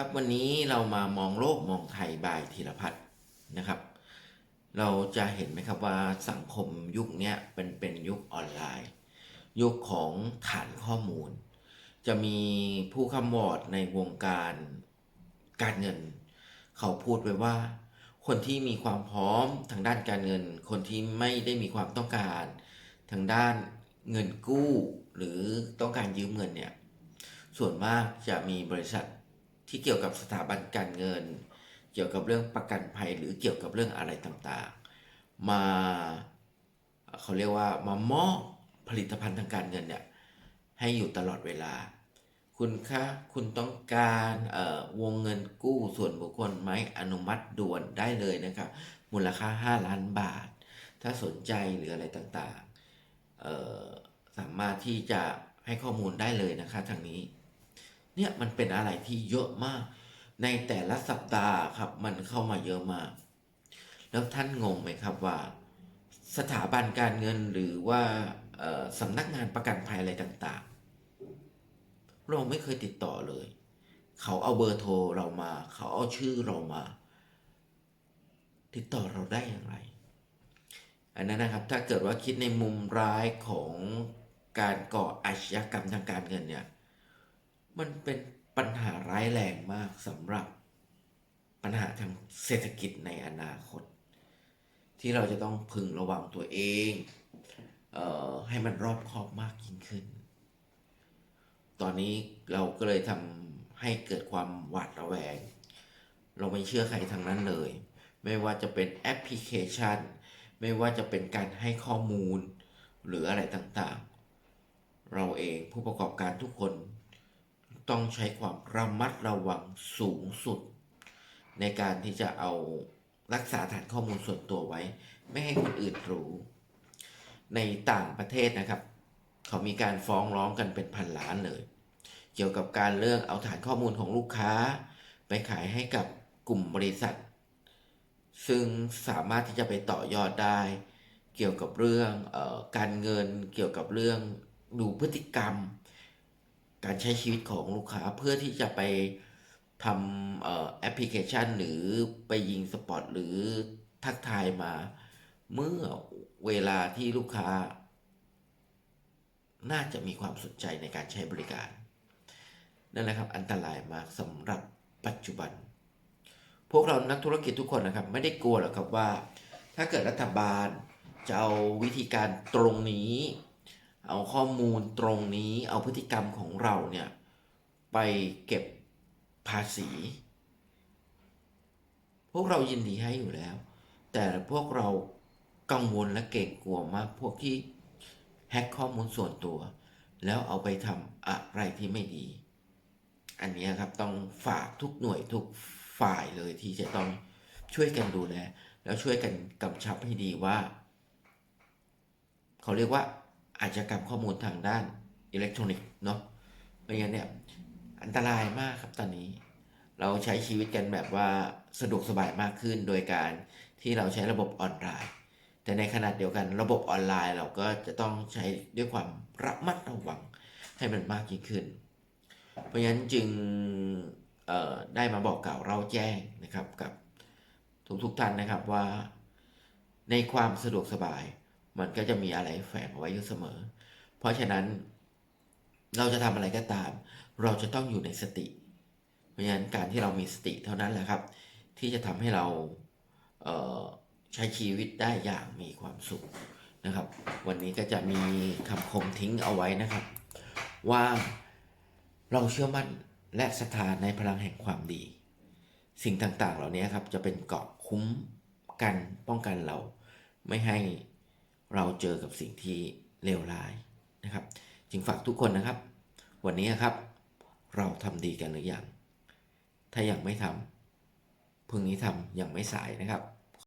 ครับวันนี้เรามามองโลกมองไทยบายธีรพัฒน์นะครับ เราจะเห็นไหมครับว่าสังคมยุคนี้เป็นเป็นยุคออนไลน์ ยุคของฐานข้อมูล จะมีผู้คำวอดในวงการการเงิน เขาพูดไว้ว่า คนที่มีความพร้อมทางด้านการเงิน คนที่ไม่ได้มีความต้องการ ทางด้านเงินกู้ หรือต้องการยืมเงินเนี่ยส่วนมากจะมีบริษัท ที่เกี่ยวกับสถาบันการเงิน เกี่ยวกับเรื่องประกันภัยหรือเกี่ยวกับเรื่องอะไรต่างๆ มาเขาเรียกว่ามามอบผลิตภัณฑ์ทางการเงินเนี่ยให้อยู่ตลอดเวลา คุณคะคุณต้องการวงเงินกู้ส่วนบุคคลไหมอนุมัติด่วนได้เลยนะครับมูลค่า 5 ล้านบาท ถ้าสนใจหรืออะไรต่างๆสามารถที่จะให้ข้อมูลได้เลยนะคะทางนี้ เนี่ยมันเป็นอะไรที่เยอะมาก ในแต่ละสัปดาห์ครับมันเข้ามาเยอะมาก แล้วท่านงงไหมครับว่า สถาบันการเงินหรือว่าสำนักงานประกันภัยอะไรต่างๆ เราไม่เคยติดต่อเลย เขาเอาเบอร์โทรเรามา เขาเอาชื่อเรามา ติดต่อเราได้อย่างไร อันนั้นนะครับถ้าเกิดว่าคิดในมุมร้ายของการก่ออาชญากรรมทางการเงินเนี่ย มันเป็นปัญหาร้ายแรงมากสำหรับปัญหาทางเศรษฐกิจในอนาคต ที่เราจะต้องพึงระวังตัวเองเออให้มันรอบคอบมากยิ่งขึ้น ตอนนี้เราก็เลยทำให้เกิดความหวาดระแวง เราไม่เชื่อใครทั้งนั้นเลย ไม่ว่าจะเป็นแอปพลิเคชัน ไม่ว่าจะเป็นการให้ข้อมูลหรืออะไรต่างๆ เราเองผู้ประกอบการทุกคน ต้องใช้ความระมัดระวังสูงสุด ในการที่จะเอารักษาฐานข้อมูลส่วนตัวไว้ ไม่ให้คนอื่นรู้ ในต่างประเทศนะครับ เขามีการฟ้องร้องกันเป็นพันล้านเลย เกี่ยวกับการเรื่องเอาฐานข้อมูลของลูกค้า ไปขายให้กับกลุ่มบริษัท ซึ่งสามารถที่จะไปต่อยอดได้ เกี่ยวกับเรื่องออการเงินเกี่ยวกับเรื่องดูพฤติกรรม การใช้ชีวิตของลูกค้าเพื่อที่จะไปทำแอปพลิเคชันหรือไปยิงสปอตหรือทักทายมา เมื่อเวลาที่ลูกค้า น่าจะมีความสนใจในการใช้บริการ นั่นแหละครับอันตรายมากสำหรับปัจจุบัน พวกเรานักธุรกิจทุกคนนะครับ ไม่ได้กลัวหรอกครับว่า ถ้าเกิดรัฐบาลจะเอาวิธีการตรงนี้ เอาข้อมูลตรงนี้เอาพฤติกรรมของเราเนี่ยไปเก็บภาษี พวกเรายินดีให้อยู่แล้ว แต่พวกเรากังวลและเกรงกลัวมากพวกที่แฮ็กข้อมูลส่วนตัว แล้วเอาไปทำอะไรที่ไม่ดี อันนี้ครับต้องฝากทุกหน่วยทุกฝ่ายเลยที่จะต้องช่วยกันดูแลแล้วช่วยกันกำชับให้ดีว่า เขาเรียกว่า อาชญากรรมข้อมูลทางด้านอิเล็กทรอนิกส์เนาะเพราะงั้นเนี่ยอันตรายมากครับตอนนี้ เราใช้ชีวิตกันแบบว่าสะดวกสบายมากขึ้นโดยการที่เราใช้ระบบออนไลน์ แต่ในขณะเดียวกันระบบออนไลน์เราก็จะต้องใช้ด้วยความระมัดระวังให้มันมากยิ่งขึ้น เพราะฉะนั้นจึงได้มาบอกกล่าวเราแจ้งนะครับกับทุกๆทท่านนะครับว่าในความสะดวกสบาย มันก็จะมีอะไรแฝงเอาไว้อยู่เสมอ เพราะฉะนั้น เราจะทำอะไรก็ตาม เราจะต้องอยู่ในสติ เพราะฉะนั้นการที่เรามีสติเท่านั้นแหละครับ ที่จะทำให้เราเใช้ชีวิตได้อย่างมีความสุขนะครับ วันนี้ก็จะมีคำคมทิ้งเอาไว้นะครับ ว่าเราเชื่อมั่นและศรัทธาในพลังแห่งความดี สิ่งต่างๆ เหล่านี้ครับจะเป็นเกราะคุ้มกันป้องกันเราไม่ให้ เราเจอกับสิ่งที่เลวร้ายนะครับ จึงฝากทุกคนนะครับ วันนี้ครับ เราทำดีกันหรือยัง ถ้ายังไม่ทำพรุ่งนี้ทำยังไม่สายนะครับ